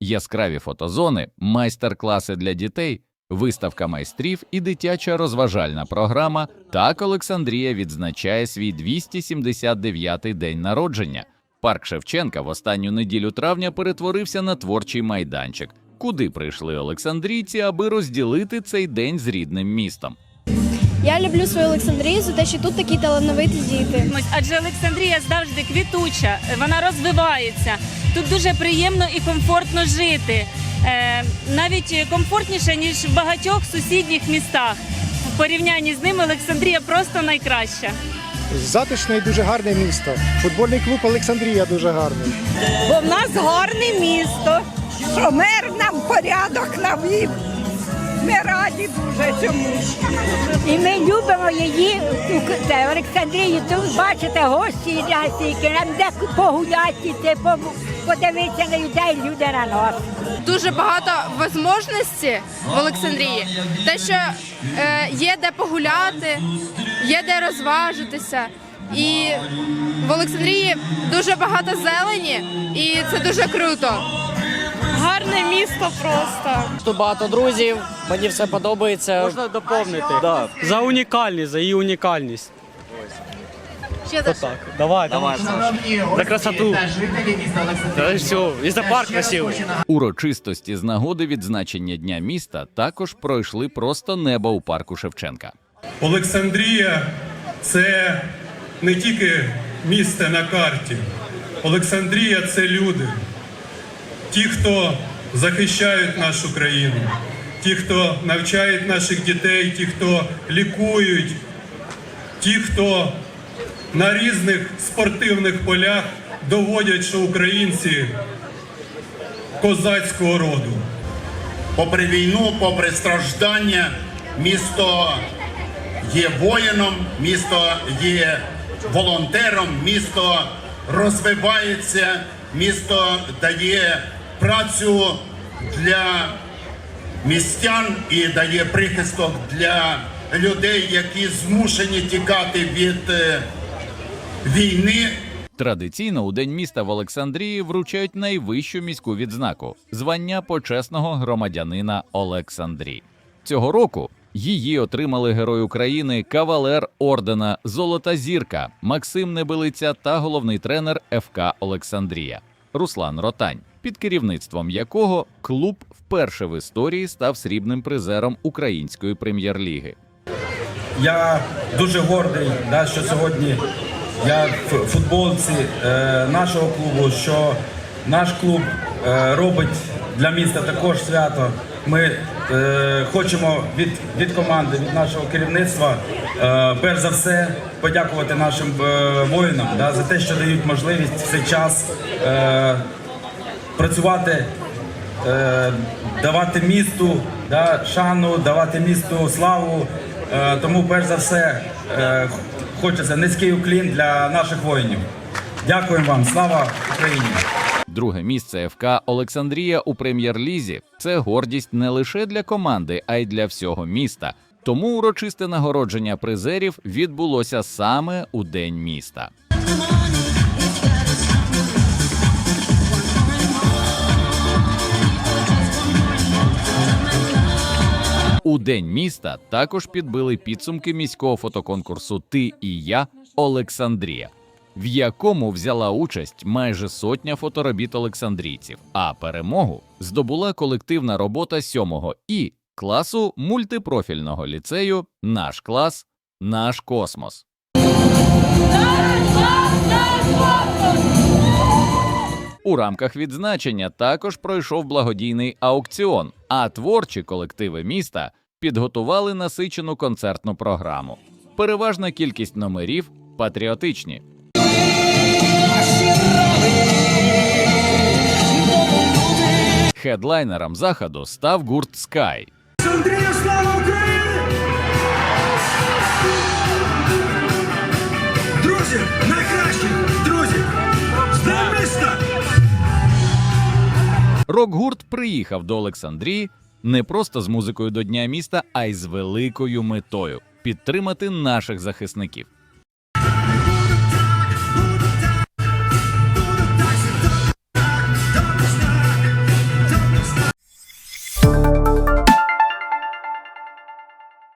яскраві фотозони, майстер-класи для дітей, виставка майстрів і дитяча розважальна програма. Так Олександрія відзначає свій 279-й день народження. Парк Шевченка в останню неділю травня перетворився на творчий майданчик, куди прийшли олександрійці, аби розділити цей день з рідним містом. Я люблю свою Олександрію за те, що тут такі талановиті діти. Адже Олександрія завжди квітуча, вона розвивається. Тут дуже приємно і комфортно жити. Е, навіть комфортніше, ніж в багатьох сусідніх містах. В порівнянні з ними Олександрія просто найкраща. Затишне і дуже гарне місто. Футбольний клуб Олександрія дуже гарний. бо в нас гарне місто, що мер нам порядок навів. Ми раді дуже цьому. І ми любимо її, це, Олександрію. Тут бачите, гості настільки, нам де погуляти, подивитися на людей, люди на нас. дуже багато можливостей в Олександрії. Те, що е, є де погуляти, є де розважитися. І в Олександрії дуже багато зелені, і це дуже круто. Гарне місто просто. Тут багато друзів, мені все подобається. Можна доповнити Да. за унікальність, за її унікальність. Ще за що? Так, давай, давай. За красоту. Да, і все. І за парк красивий. Урочистості з нагоди відзначення Дня міста також пройшли просто неба у парку Шевченка. Олександрія це не тільки місце на карті. Олександрія це люди. Ті, хто захищають нашу країну, ті, хто навчають наших дітей, ті, хто лікують, ті, хто на різних спортивних полях доводять, що українці козацького роду. попри війну, попри страждання, місто є воїном, місто є волонтером, місто розвивається, місто дає працю для містян і дає прихисток для людей, які змушені тікати від е, війни Традиційно у День міста в Олександрії вручають найвищу міську відзнаку звання почесного громадянина Олександрії. Цього року її отримали Герой України, кавалер ордена Золота зірка Максим Небелиця та головний тренер ФК Олександрія Руслан Ротань, під керівництвом якого клуб вперше в історії став срібним призером української прем'єр-ліги. Я дуже гордий, да, що сьогодні я футболці е, нашого клубу, що наш клуб е, робить для міста також свято. Ми е, хочемо від, від команди, від нашого керівництва, е, перш за все, подякувати нашим е, воїнам да, за те, що дають можливість в цей час е, працювати е, давати місту да, шану, давати місту славу. Е, тому, перш за все, е, хочеться низький уклін для наших воїнів. Дякуємо вам, слава Україні! Друге місце ФК Олександрія у прем'єр-лізі це гордість не лише для команди, а й для всього міста. Тому урочисте нагородження призерів відбулося саме у день міста. У день міста також підбили підсумки міського фотоконкурсу Ти і я Олександрія, в якому взяла участь майже сотня фоторобіт олександрійців. А перемогу здобула колективна робота сьомого і класу мультипрофільного ліцею Наш клас, наш космос. У рамках відзначення також пройшов благодійний аукціон, а творчі колективи міста підготували насичену концертну програму. Переважна кількість номерів патріотичні. Хедлайнером заходу став гурт Sky. Олександрія, слава Україні! Рок-гурт приїхав до Олександрії не просто з музикою до Дня міста, а й з великою метою підтримати наших захисників.